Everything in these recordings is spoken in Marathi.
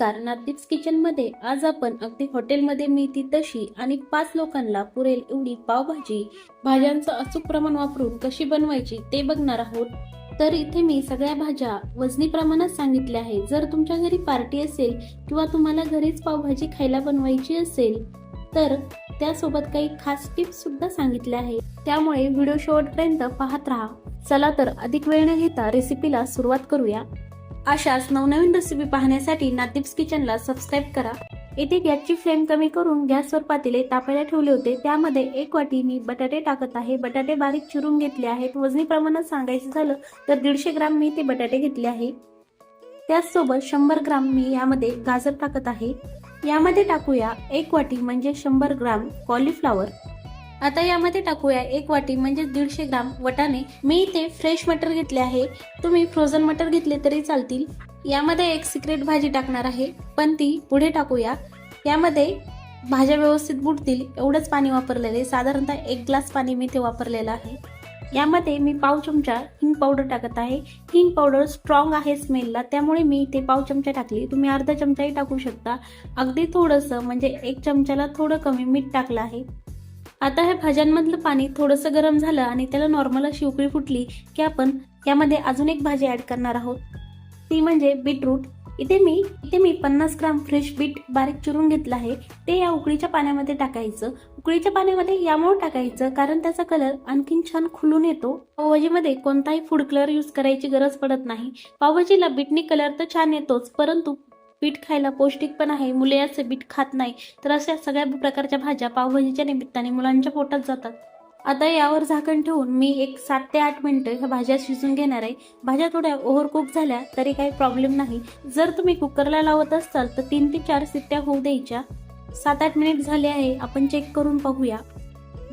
नमस्कार नातिप्स किचनमध्ये आज आपण अगदी हॉटेलमध्ये मिळती तशी आणि पाच लोकांना पुरेल एवढी पावभाजी. भाज्यांचं अचूक प्रमाण वापरून कशी बनवायची ते बघणार आहोत. तर इथे मी सगळ्या भाज्या वजनी प्रमाणात सांगितल्या आहे जर तुमच्या घरी पार्टी असेल किंवा तुम्हाला घरीच पावभाजी खायला बनवायची असेल तर त्यासोबत काही खास टिप्स सुद्धा सांगितल्या आहे त्यामुळे व्हिडिओ शेवटपर्यंत पाहत राहा. चला तर अधिक वेळ न घेता रेसिपीला सुरुवात करूया. अशाच नवनवीन रेसिपी पाहण्यासाठी नातिप्स किचनला सबस्क्राईब करा. येथे गॅसची फ्लेम कमी करून गॅसवर पातेले तापायला ठेवले होते. त्यामध्ये एक वाटी मी बटाटे टाकत आहे. बटाटे बारीक चिरून घेतले आहेत. वजनी प्रमाणात सांगायचं झालं तर दीडशे ग्राम मी ते बटाटे घेतले आहे. त्याचसोबत शंभर ग्राम मी यामध्ये गाजर टाकत आहे. यामध्ये टाकूया एक वाटी म्हणजे शंभर ग्राम कॉलीफ्लावर आता यामध्ये टाकूया एक वाटी म्हणजे दीडशे ग्राम वटाणे. मी इथे फ्रेश मटर घेतले आहे. तुम्ही फ्रोझन मटर घेतले तरी चालतील. यामध्ये एक सिक्रेट भाजी टाकणार आहे. पण ती पुढे टाकूया. यामध्ये भाज्या व्यवस्थित बुडतील. एवढंच पाणी वापरलेले साधारणतः एक ग्लास पाणी मी ते वापरलेलं आहे. यामध्ये मी पाव चमचा हिंग पावडर टाकत आहे. हिंग पावडर स्ट्रॉंग आहे स्मेलला त्यामुळे मी ते पाव चमचा टाकली. तुम्ही अर्धा चमचाही टाकू शकता. अगदी थोडंसं म्हणजे एक चमच्याला थोडं कमी मीठ टाकलं आहे. आता हे भाज्यांमधलं पाणी थोडंसं गरम झालं आणि त्याला नॉर्मल अशी उकळी फुटली की आपण यामध्ये अजून एक भाजी ॲड करणार आहोत. ती म्हणजे बीटरूट इथे मी इथे मी पन्नास ग्राम फ्रेश बीट बारीक चिरून घेतलं आहे. ते या उकळीच्या पाण्यामध्ये टाकायचं. उकळीच्या पाण्यामध्ये यामुळे टाकायचं कारण त्याचा कलर आणखीन छान खुलून येतो. पावभाजीमध्ये कोणताही फूड कलर यूज करायची गरज पडत नाही. पावभाजीला बीटनी कलर तर छान येतोच परंतु बीट खायला पौष्टिक पण आहे. मुले असे बीट खात नाही. तर अशा सगळ्या प्रकारच्या भाज्या पावभाजीच्या निमित्ताने मुलांच्या पोटात जातात. आता यावर झाकण ठेवून मी एक सात ते आठ मिनिटं ह्या भाज्या शिजून घेणार आहे. भाज्या थोड्या ओव्हरकुक झाल्या तरी काही प्रॉब्लेम नाही. जर तुम्ही कुकरला लावत असाल तर तीन ते चार सिट्ट्या होऊ द्यायच्या. सात आठ मिनिट झाले आहे. आपण चेक करून पाहूया.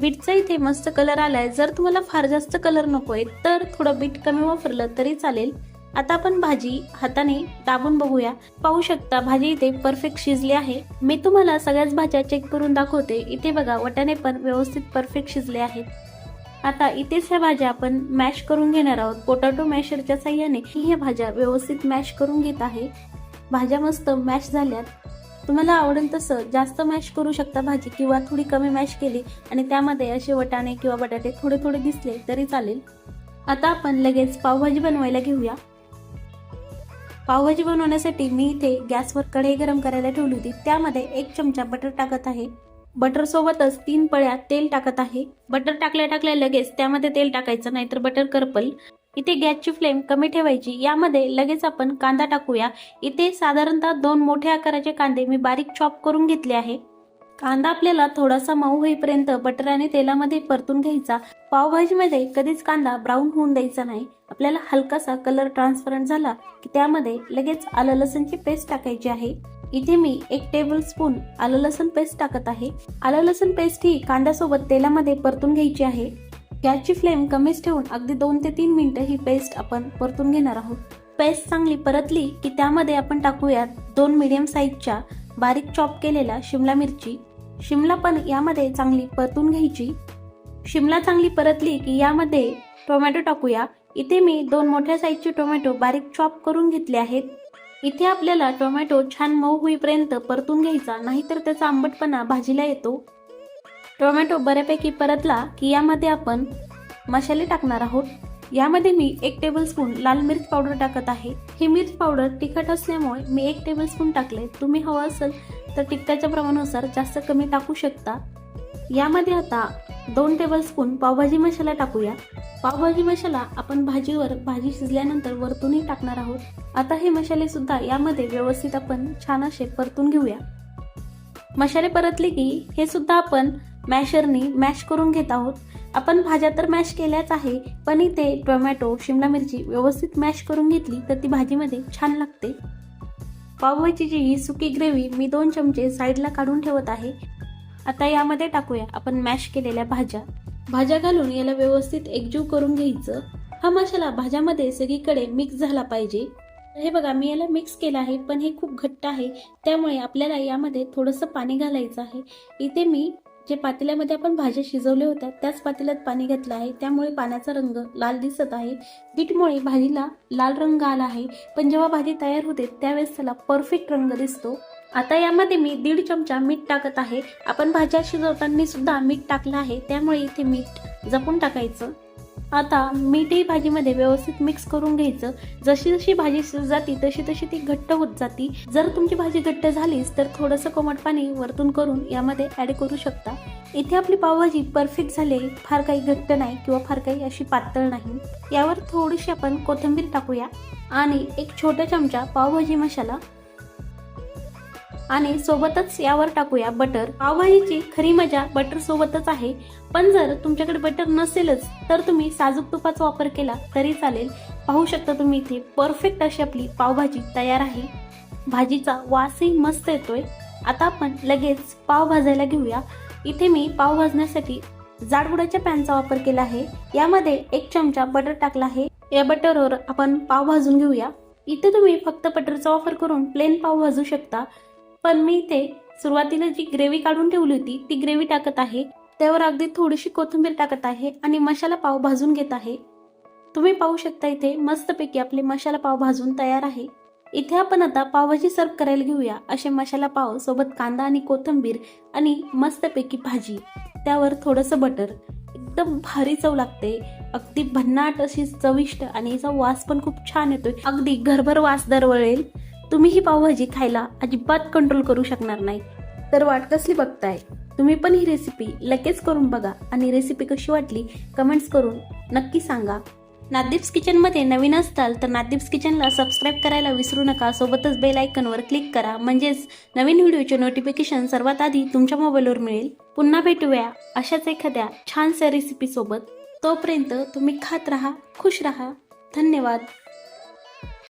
बीटचा इथे मस्त कलर आलाय. जर तुम्हाला फार जास्त कलर नकोय तर थोडं बीट कमी वापरलं तरी चालेल. आता आपण भाजी हाताने दाबून बघूया. पाहू शकता भाजी इथे परफेक्ट शिजली आहे. मी तुम्हाला सगळ्याच भाज्या चेक करून दाखवते. इथे बघा वटाणे पण व्यवस्थित परफेक्ट शिजले आहेत. आता इथेच ह्या भाज्या आपण मॅश करून घेणार आहोत. पोटॅटो मॅशरच्या साह्याने ह्या भाज्या व्यवस्थित मॅश करून घेत आहे. भाज्या मस्त मॅश झाल्यात. तुम्हाला आवडेल तसं जास्त मॅश करू शकता भाजी किंवा थोडी कमी मॅश केली आणि त्यामध्ये असे वटाणे किंवा बटाटे थोडे थोडे दिसले तरी चालेल. आता आपण लगेच पावभाजी बनवायला घेऊया. पावभाजी बनवण्यासाठी मी इथे गॅसवर कढई गरम करायला ठेवली होती. त्यामध्ये एक चमचा बटर टाकत आहे. बटर सोबतच तीन पळ्या तेल टाकत आहे. बटर टाकल्या टाकल्या लगेच त्यामध्ये तेल टाकायचं नाहीतर बटर करपल. इथे गॅसची फ्लेम कमी ठेवायची. यामध्ये लगेच आपण कांदा टाकूया. इथे साधारणतः दोन मोठ्या आकाराचे कांदे मी बारीक चॉप करून घेतले आहे. कांदा आपल्याला थोडासा मऊ होईपर्यंत बटराने तेलामध्ये परतून घ्यायचा. पावभाजीमध्ये कधीच कांदा ब्राऊन होऊन द्यायचा नाही. आपल्याला हलकासा कलर ट्रान्सपरंट झाला की त्यामध्ये लगेच आलं लसणची पेस्ट टाकायची आहे. इथे मी एक टेबल स्पून आलं लसण पेस्ट टाकत आहे. आलं लसण पेस्ट ही कांद्यासोबत तेलामध्ये परतून घ्यायची आहे. गॅसची फ्लेम कमीच ठेवून अगदी दोन ते तीन मिनिटं ही पेस्ट आपण परतून घेणार आहोत. पेस्ट चांगली परतली की त्यामध्ये आपण टाकूयात दोन मीडियम साईजच्या बारीक चॉप केलेला शिमला मिरची. शिमला पण यामध्ये चांगली परतून घ्यायची. शिमला चांगली परतली की यामध्ये टोमॅटो टाकूया. इथे मी दोन मोठ्या साईजचे टोमॅटो बारीक चॉप करून घेतले आहेत. इथे आपल्याला टोमॅटो छान मऊ होईपर्यंत परतून घ्यायचा नाहीतर त्याचा आंबटपणा भाजीला येतो. टोमॅटो बऱ्यापैकी परतला की यामध्ये आपण मसाले टाकणार आहोत. यामध्ये मी एक टेबलस्पून लाल मिर्च पावडर टाकत आहे. ही मिर्च पावडर तिखट असल्यामुळे मी एक टेबलस्पून टाकले. तुम्ही हवं असेल तर तिखटाच्या प्रमाणानुसार जास्त कमी टाकू शकता. यामध्ये आता दोन टेबलस्पून पावभाजी मसाला टाकूया. पावभाजी मसाला आपण भाजीवर भाजी शिजल्यानंतर वरतूनही टाकणार आहोत. आता हे मसाले सुद्धा यामध्ये व्यवस्थित आपण छान असे परतून घेऊया. मसाले परतले की हे सुद्धा आपण मॅशरनी मॅश करून घेत आहोत. आपण भाज्या तर मॅश केल्याच आहे पण इथे टोमॅटो शिमला मिरची व्यवस्थित मॅश करून घेतली तर ती भाजीमध्ये छान लागते. पावभाजीची ही सुकी ग्रेव्ही मी दोन चमचे साईडला काढून ठेवत आहे. आता यामध्ये टाकूया आपण मॅश केलेल्या भाज्या. भाज्या घालून याला व्यवस्थित एकजीव करून घ्यायचं. हा मसाला भाज्यामध्ये सगळीकडे मिक्स झाला पाहिजे. हे बघा मी याला मिक्स केलं आहे पण हे खूप घट्ट आहे. त्यामुळे आपल्याला यामध्ये थोडंसं पाणी घालायचं आहे. इथे मी जे पातेल्यामध्ये आपण भाज्या शिजवल्या होत्या त्याच पातेल्यात पाणी घातलं आहे. त्यामुळे पाण्याचा रंग लाल दिसत आहे. बीटमुळे भाजीला लाल रंग आला आहे. पण जेव्हा भाजी तयार होते त्यावेळेस त्याला परफेक्ट रंग दिसतो. आता यामध्ये मी दीड चमचा मीठ टाकत आहे. आपण भाज्या शिजवताना सुद्धा मीठ टाकलं आहे. त्यामुळे इथे मीठ जपून टाकायचं. आता मीठही भाजीमध्ये व्यवस्थित मिक्स करून घ्यायचं. जशी जशी भाजी शिजत जाती तशी तशी ती घट्ट होत जाती. जर तुमची भाजी घट्ट झालीच तर थोडंसं कोमट पाणी वरतून करून यामध्ये ॲड करू शकता. इथे आपली पावभाजी परफेक्ट झाली आहे. फार काही घट्ट नाही किंवा फार काही अशी पातळ नाही. यावर थोडीशी आपण कोथिंबीर टाकूया. आणि एक छोटा चमचा पावभाजी मसाला आणि सोबतच यावर टाकूया बटर. पावभाजीची खरी मजा बटर सोबतच आहे. पण जर तुमच्याकडे बटर नसेलच तर तुम्ही साजूक तुपाचा वापर केला तरी चालेल. पाहू शकता तुम्ही इथे परफेक्ट अशी आपली पावभाजी तयार आहे. भाजीचा वासही मस्त येतोय. आता आपण लगेच पाव भाजायला घेऊया. इथे मी पाव भाजण्यासाठी जाडबुडाच्या पॅनचा वापर केला आहे. यामध्ये एक चमचा बटर टाकला आहे. या बटरवर आपण पाव भाजून घेऊया. इथे तुम्ही फक्त बटरचा वापर करून प्लेन पाव भाजू शकता. पण मी इथे सुरुवातीला जी ग्रेव्ही काढून ठेवली होती ती ग्रेव्ही टाकत आहे. त्यावर अगदी थोडीशी कोथिंबीर टाकत आहे आणि मसाला पाव भाजून घेत आहे. तुम्ही पाहू शकता इथे मस्तपैकी आपले मसाला पाव भाजून तयार आहे. इथे आपण आता पावभाजी सर्व करायला घेऊया. असे मसाला पाव सोबत कांदा आणि कोथिंबीर आणि मस्तपैकी भाजी. त्यावर थोडंसं बटर. एकदम भारी चव लागते. अगदी भन्नाट अशी चविष्ट आणि याचा वास पण खूप छान येतोय. अगदी घरभर वास दरवळेल. तुम्ही ही पावभाजी खायला अजिबात कंट्रोल करू शकणार नाही. तर वाट कसली बघताय? तुम्ही पण ही रेसिपी लगेच करून बघा आणि रेसिपी कशी वाटली कमेंट्स करून नक्की सांगा. नादीप्स किचनमध्ये नवीन असताल तर नादीप्स किचनला सबस्क्राईब करायला विसरू नका. सोबतच बेल आयकनवर क्लिक करा. म्हणजेच नवीन व्हिडिओचे नोटिफिकेशन सर्वात आधी तुमच्या मोबाईलवर मिळेल. पुन्हा भेटूया अशाच एखाद्या छानशा रेसिपीसोबत तोपर्यंत तुम्ही खात राहा खुश राहा. धन्यवाद.